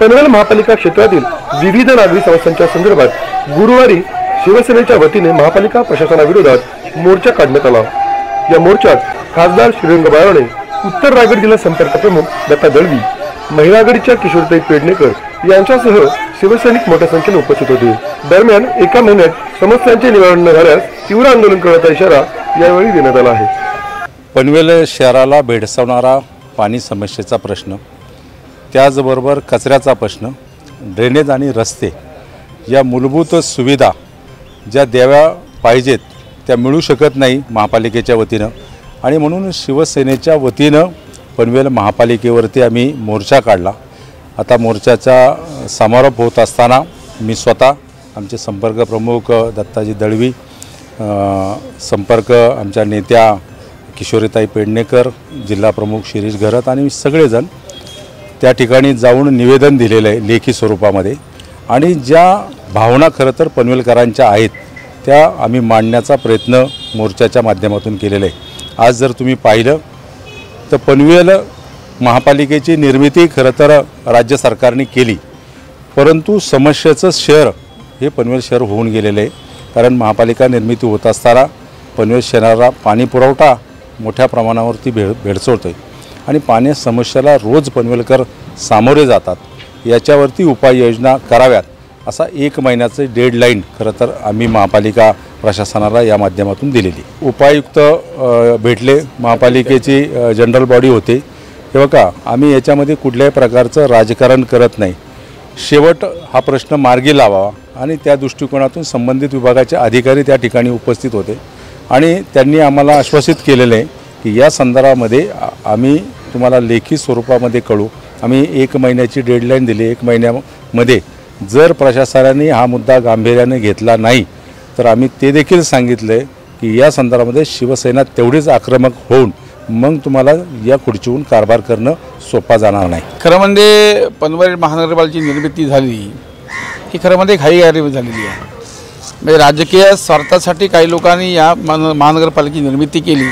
पनवेल महापालिका क्षेत्रातील विविध नागरी समस्यांच्या संदर्भात गुरुवारी शिवसेनेच्या वतीने महापालिका प्रशासनाविरोधात मोर्चा काढण्यात आला. या मोर्चात खासदार श्रीरंग बाराणे उत्तर रायगड जिल्हा संपर्क प्रमुख दत्ता दळवी महिला आघाडीच्या किशोरताई पेडणेकर यांच्यासह शिवसैनिक मोठ्या संख्येने उपस्थित होते. दरम्यान एका महिन्यात समस्यांचे निवारण न झाल्यास तीव्र आंदोलन करण्याचा इशारा यावेळी देण्यात आला आहे. पनवेल शहराला भेडसावणारा पाणी समस्येचा प्रश्न त्याचबरोबर कचऱ्याचा प्रश्न ड्रेनेज आणि रस्ते या मूलभूत सुविधा ज्या द्याव्या पाहिजेत त्या मिळू शकत नाही महापालिकेच्या वतीनं. आणि म्हणून शिवसेनेच्या वतीनं पनवेल महापालिकेवरती आम्ही मोर्चा काढला. आता मोर्चाचा समारोप होत असताना मी स्वतः आमचे संपर्क प्रमुख दत्ताजी दळवी संपर्क आमच्या नेत्या किशोरीताई पेडणेकर जिल्हा प्रमुख शिरीष घरत आणि सगळेजण त्या ठिकाणी जाऊन निवेदन दिलेलं आहे लेखी स्वरूपामध्ये. आणि ज्या भावना खरं तर पनवेलकरांच्या आहेत त्या आम्ही मांडण्याचा प्रयत्न मोर्चाच्या माध्यमातून केलेला आहे. आज जर तुम्ही पाहिलं तर पनवेल महापालिकेची निर्मिती खरं तर राज्य सरकारने केली परंतु समस्येचं शहर हे पनवेल शहर होऊन गेलेलं आहे. कारण महापालिका निर्मिती होत असताना पनवेल शहराला पाणी पुरवठा मोठ्या प्रमाणावरती भेड भेडसवतो आहे आणि पाणी समस्येला रोज पनवेलकर सामोरे जातात. याच्यावरती उपाययोजना कराव्यात असा एक महिन्याचं डेडलाईन खरं तर आम्ही महापालिका प्रशासनाला या माध्यमातून दिलेली. उपायुक्त भेटले. महापालिकेची जनरल बॉडी होते. हे बघा आम्ही याच्यामध्ये कुठल्याही प्रकारचं राजकारण करत नाही. शेवट हा प्रश्न मार्गी लावावा आणि त्या दृष्टिकोनातून संबंधित विभागाचे अधिकारी त्या ठिकाणी उपस्थित होते. आणि त्यांनी आम्हाला आश्वासित केलेलं आहे की या संदर्भामध्ये आम्ही तुम्हाला लेखी स्वरूपामध्ये कळू. आम्ही एक महिन्याची डेडलाईन दिली. एक महिन्यामध्ये जर प्रशासनाने हा मुद्दा गांभीर्याने घेतला नाही तर आम्ही ते देखील सांगितलं आहे की या संदर्भामध्ये शिवसेना तेवढीच आक्रमक होऊन मग तुम्हाला या खुर्चीहून कारभार करणं सोपा जाणार नाही. खरं म्हणजे पनवेल महानगरपालिकेची निर्मिती झाली. ही खरं म्हणजे घाईगारी झालेली आहे. म्हणजे राजकीय स्वार्थासाठी काही लोकांनी या मान महानगरपालिकेची निर्मिती केली.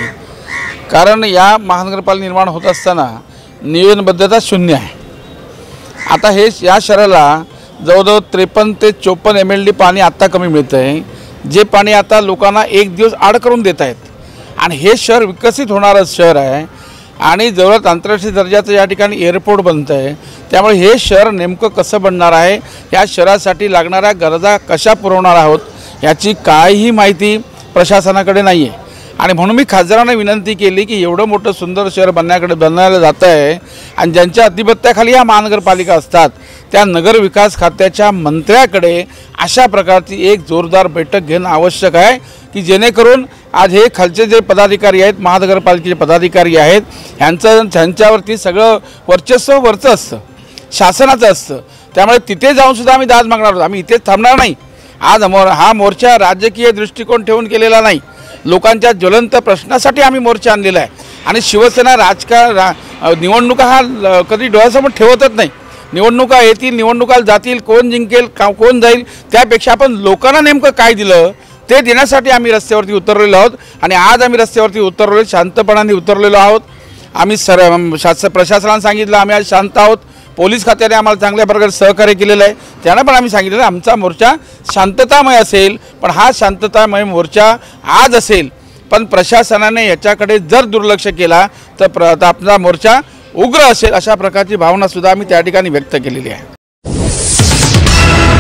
कारण या महानगरपालिका निर्माण होत असताना नियोजनबद्धता शून्य आहे. आता हे या शहराला जवळजवळ त्रेपन्न ते चोपन्न एम एल डी पाणी आत्ता कमी मिळतं आहे जे पाणी आता लोकांना एक दिवस आड करून देत आहेत. आणि हे शहर विकसित होणारं शहर आहे. आणि जवळच आंतरराष्ट्रीय दर्जाचं या ठिकाणी एअरपोर्ट बनतं आहे त्यामुळे हे शहर नेमकं कसं बनणार आहे? या शहरासाठी लागणाऱ्या गरजा कशा पुरवणार आहोत? याची काहीही माहिती प्रशासनाकडे नाही आहे आणि म्हणून मी खासदारांना विनंती केली की एवढं मोठं सुंदर शहर बनण्याकडे बनवायला जातं आहे आणि ज्यांच्या अधिपत्याखाली या महानगरपालिका असतात त्या नगरविकास खात्याच्या मंत्र्याकडे अशा प्रकारची एक जोरदार बैठक घेणं आवश्यक आहे की जेणेकरून आज हे खालचे जे पदाधिकारी आहेत महानगरपालिकेचे पदाधिकारी आहेत ह्यांचं ह्यांच्यावरती सगळं वर्चस्व वरचं असतं. शासनाचं असतं. त्यामुळे तिथे जाऊनसुद्धा आम्ही दाद मागणार आहोत. आम्ही इथेच थांबणार नाही. आज मोर हा मोर्चा राजकीय दृष्टिकोन ठेवून केलेला नाही. लोकांच्या ज्वलंत प्रश्नासाठी आम्ही मोर्चा आणलेला आहे. आणि शिवसेना राजकार रा निवडणुका हा ल- कधी डोळ्यासमोर ठेवतच नाही. निवडणुका येतील निवडणुका जातील कोण जिंकेल का कोण जाईल त्यापेक्षा आपण लोकांना नेमकं काय दिलं? ते देण्यासाठी आम्ही रस्त्यावरती उतरलेलो आहोत आणि आज आम्ही रस्त्यावरती उतरलेलो शांतपणाने उतरलेलो आहोत. आम्ही सर शास प्रशासनानं सांगितलं आम्ही आज शांत आहोत. पोलीस खात्याने आम्हाला चांगल्या प्रकारे सहकार्य केलेलं आहे. त्यांना पण आम्ही सांगितलेलं आमचा मोर्चा शांततामय असेल पण हा शांततामय मोर्चा आज असेल. पण प्रशासनाने याच्याकडे जर दुर्लक्ष केला तर प्र तर आपला मोर्चा उग्र असेल अशा प्रकारची भावनासुद्धा आम्ही त्या ठिकाणी व्यक्त केलेली आहे.